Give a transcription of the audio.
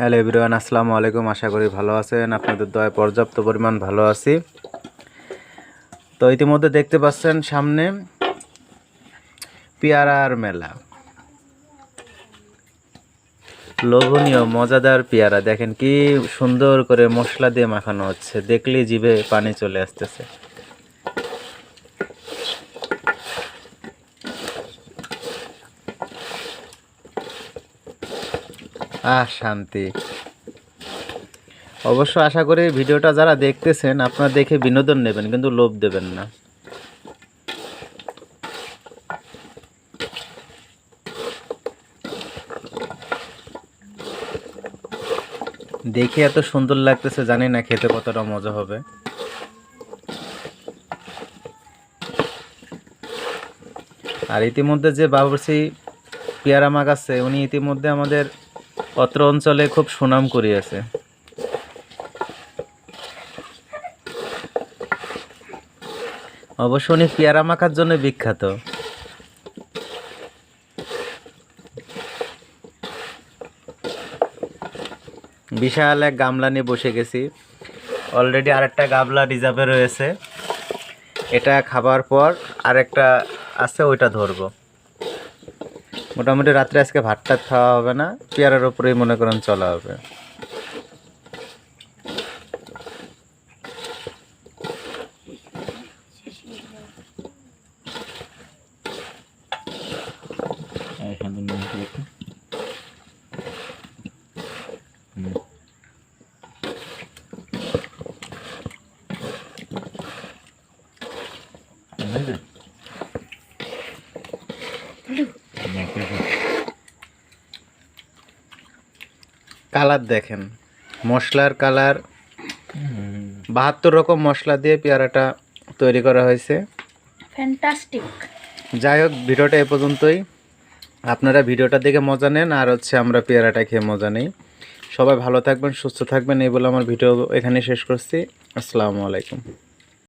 Hello everyone, আসসালামু আলাইকুম। আশা করি ভালো আছেন। আপনাদের দয় পর্যাপ্ত পরিমাণ ভালো আছি। তো ইতিমধ্যে দেখতে পাচ্ছেন সামনে পেয়ারার মেলা। লোভনীয়, মজাদার পেয়ারা। দেখেন কি সুন্দর করে মশলা দিয়ে মাখানো হচ্ছে। দেখলেই জিভে পানি চলে আসতেছে। আহ, শান্তি। অবশ্য আশা করি ভিডিওটা যারা দেখতেছেন, আপনারা দেখে বিনোদন নেবেন, কিন্তু লোভ দেবেন না। দেখে এত সুন্দর লাগতেছে, জানি না খেতে কতটা মজা হবে। আর ইতিমধ্যে যে বাবুর্চি পেয়ারা মাগাচ্ছে উনি ইতিমধ্যে আমাদের অত্র অঞ্চলে খুব সুনাম করিয়েছে। অবশ্য উনি পেয়ারা মাখার জন্য বিখ্যাত। বিশাল এক গামলা নিয়ে বসে গেছি। অলরেডি আরেকটা গামলা রিজার্ভে রয়েছে। এটা খাবার পর আরেকটা আছে, ওইটা ধরবো। মোটামুটি রাত্রে আজকে ভাত টাত খাওয়া হবে না পেয়ারার উপরেই মনে করেন চলা হবে। কালার দেখেন। মশলার কালার বাহাত্তর রকম মশলা দিয়ে পেয়ারাটা তৈরি করা হয়েছে। ফ্যান্টাস্টিক যাই হোক ভিডিওটা এ পর্যন্তই। আপনারা ভিডিওটা দেখে মজা নেন আর হচ্ছে আমরা পেয়ারাটা খেয়ে মজা নেই। সবাই ভালো থাকবেন সুস্থ থাকবেন এই বলে আমার ভিডিও এখানে শেষ করছি। আসসালামু আলাইকুম।